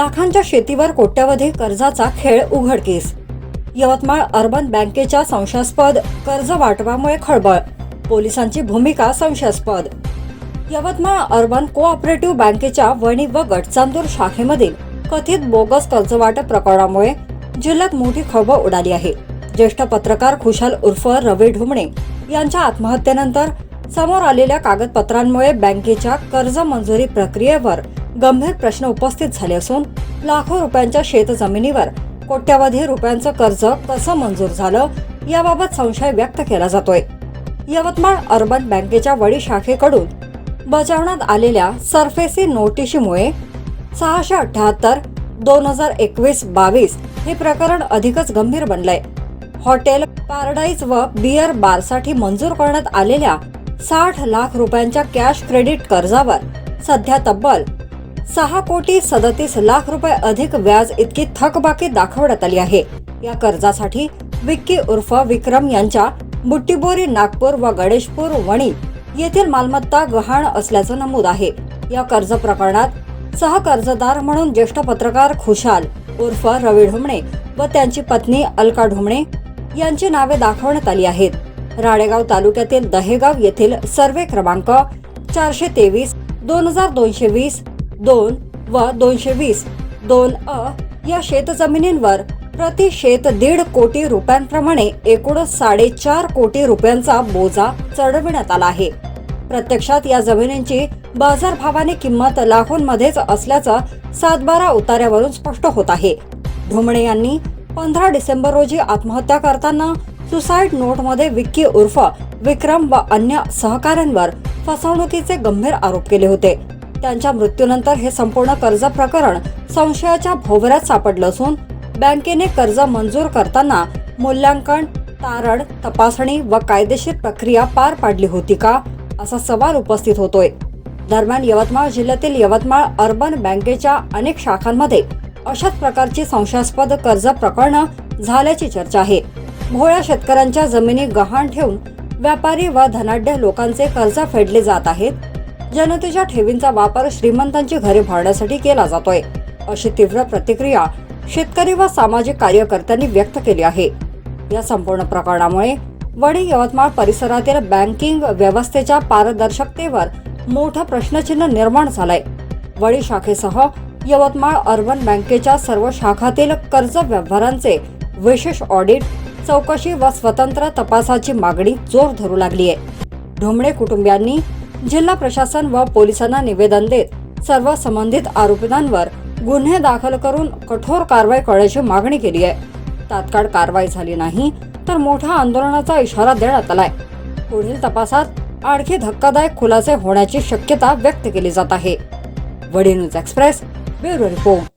लाखांच्या शेतीवर कोट्यवधी कर्जाचा खेळ उघडकीस. यवतमाळ अर्बन बँकेच्या संशयास्पद कर्ज वाटपामुळे खळबळ. पोलिसांची भूमिका संशयास्पद. यवतमाळ अर्बन कोऑपरेटिव्ह बँकेच्या वणी व गटचांदूर शाखेमधील कथित बोगस कर्जवाटप प्रकरणामुळे जिल्ह्यात मोठी खळबळ उडाली आहे. ज्येष्ठ पत्रकार खुशाल उर्फ रवी ढुमणे यांच्या आत्महत्येनंतर समोर आलेल्या कागदपत्रांमुळे बँकेच्या कर्ज मंजुरी प्रक्रियेवर गंभीर प्रश्न उपस्थित झाले असून लाखो रुपयांच्या शेतजमिनीवर कोट्यवधी रुपयांचं कर्ज कसं मंजूर झालं याबाबत संशय व्यक्त केला जातोय. यवतमाळ अर्बन बँकेच्या वडी शाखेकडून बजावण्यात आलेल्या सरफेसी नोटिशीमुळे सहाशे अठ्याहत्तर दोन हजार एकवीस बावीस हे प्रकरण अधिकच गंभीर बनलंय. हॉटेल पॅराडाईज व बियर बारसाठी मंजूर करण्यात आलेल्या साठ लाख रुपयांच्या कॅश क्रेडिट कर्जावर सध्या तब्बल सहा कोटी सदतीस लाख रुपये अधिक व्याज इतकी थकबाकी दाखवण्यात आली आहे. या कर्जासाठी विक्की उर्फ विक्रम यांच्या बुट्टीबोरी नागपूर व गणेशपूर वणी येथील मालमत्ता गहाण असल्याचं नमूद आहे. या कर्ज प्रकरणात सहकर्जदार म्हणून ज्येष्ठ पत्रकार खुशाल उर्फ रवी ढुमणे व त्यांची पत्नी अलका ढुमणे यांची नावे दाखवण्यात आली आहेत. राळेगाव तालुक्यातील दहेगाव येथील सर्वे क्रमांक चारशे तेवीस दोन हजार दोनशे वीस दोन व दोनशे वीस. दोन अ या शेतजमिनींवर प्रति शेत दीड कोटी रुपयांप्रमाणे एकूण साडेचार कोटी रुपयांचा बोजा चढविण्यात आला आहे. प्रत्यक्षात या जमिनींची बाजारभावाने किंमत लाखोंमध्येच असल्याचं सातबारा उतार्यावरून स्पष्ट होत आहे. धुमणे यांनी पंधरा डिसेंबर रोजी आत्महत्या करताना सुसाईड नोटमध्ये विक्की उर्फ विक्रम व अन्य सहकाऱ्यांवर फसवणुकीचे गंभीर आरोप केले होते. त्यांच्या मृत्यूनंतर हे संपूर्ण कर्ज प्रकरण संशयाच्या भोवऱ्यात सापडलं असून बँकेने कर्ज मंजूर करताना मूल्यांकन तारण तपासणी व कायदेशीर प्रक्रिया पार पाडली होती का असा सवाल उपस्थित होतोय. दरम्यान यवतमाळ जिल्ह्यातील यवतमाळ अर्बन बँकेच्या अनेक शाखांमध्ये अशाच प्रकारची संशयास्पद कर्ज प्रकरणं झाल्याची चर्चा आहे. भोळ्या शेतकऱ्यांच्या जमिनी गहाण ठेवून व्यापारी व धनाढ्य लोकांचे कर्ज फेडले जात आहेत. जनतेच्या ठेवींचा वापर श्रीमंतांची घरे भाडण्यासाठी केला जातोय. अशी तीव्र प्रतिक्रिया शेतकरी व सामाजिक कार्यकर्त्यांनी व्यक्त केली आहे. या संपूर्ण प्रकरणामुळे वणी यवतमाळ परिसरातील बँकिंग व्यवस्थेच्या पारदर्शकतेवर मोठं प्रश्नचिन्ह निर्माण झालंय. वडी शाखेसह यवतमाळ अर्बन बँकेच्या सर्व शाखातील कर्ज व्यवहारांचे विशेष ऑडिट चौकशी व स्वतंत्र तपासाची मागणी जोर धरू लागली आहे ढोमणे कुटुंबियांनी जिल्हा प्रशासन व पोलिसांना निवेदन देत सर्व संबंधित आरोपींवर गुन्हे दाखल करून कठोर कारवाई करण्याची मागणी केली आहे. तात्काळ कारवाई झाली नाही तर मोठ्या आंदोलनाचा इशारा देण्यात आलाय. पुढील तपासात आणखी धक्कादायक खुलासे होण्याची शक्यता व्यक्त केली जात आहे. वडी न्यूज एक्सप्रेस ब्युरो रिपोर्ट.